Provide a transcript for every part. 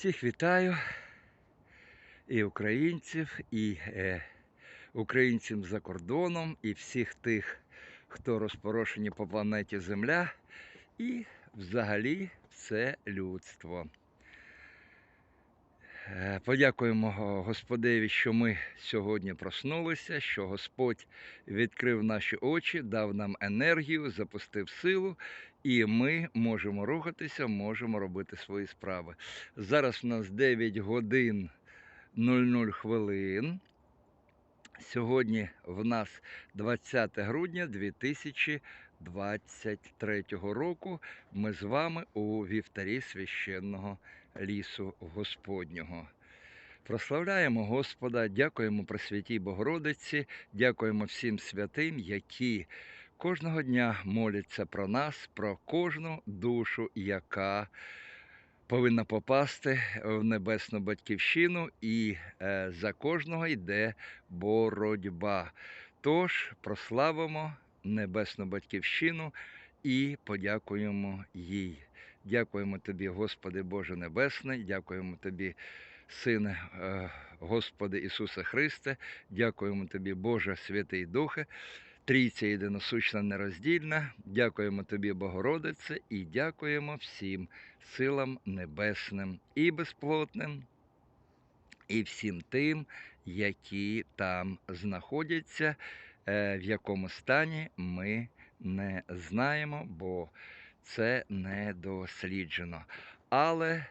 Всіх вітаю і українців, і е, українців за кордоном, і всіх тих, хто розпорошені по планеті Земля, і взагалі все людство. Е, Подякуємо Господеві, що ми сьогодні проснулися, що Господь відкрив наші очі, дав нам енергію, запустив силу, і ми можемо рухатися, можемо робити свої справи. Зараз у нас 9 годин 00 хвилин. Сьогодні в нас 20 грудня 2023 року. Ми з вами у вівтарі священного лісу Господнього. Прославляємо Господа, дякуємо Пресвятій Богородиці, дякуємо всім святим, які кожного дня моляться про нас, про кожну душу, яка повинна попасти в небесну батьківщину, і е, за кожного йде боротьба. Тож прославимо небесну батьківщину і подякуємо їй. Дякуємо тобі, Господи Боже Небесний, дякуємо тобі, Сине Господи Ісусе Христе, дякуємо тобі, Боже Святий Духе, Трійця єдиносущна нероздільна, дякуємо тобі, Богородице, і дякуємо всім силам небесним і безплотним, і всім тим, які там знаходяться, е, в якому стані ми не знаємо, бо це не досліджено. Але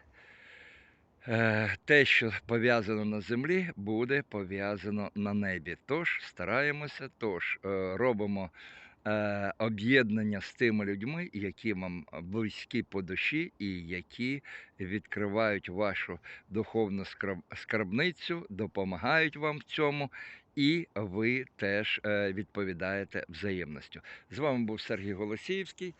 те, що пов'язано на землі, буде пов'язано на небі. Тож стараємося, тож е, робимо е, об'єднання з тими людьми, які вам близькі по душі і які відкривають вашу духовну скарбницю, допомагають вам в цьому. І ви теж е, відповідаєте взаємністю. З вами був Сергій Голосіївський.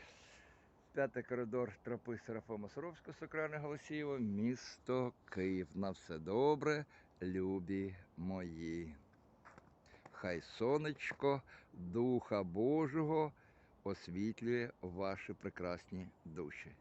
П'ятий коридор тропи Серафима Суровського, Сокране Голосієво, місто Київ. На все добре, любі мої. Хай сонечко Духа Божого освітлює ваші прекрасні душі.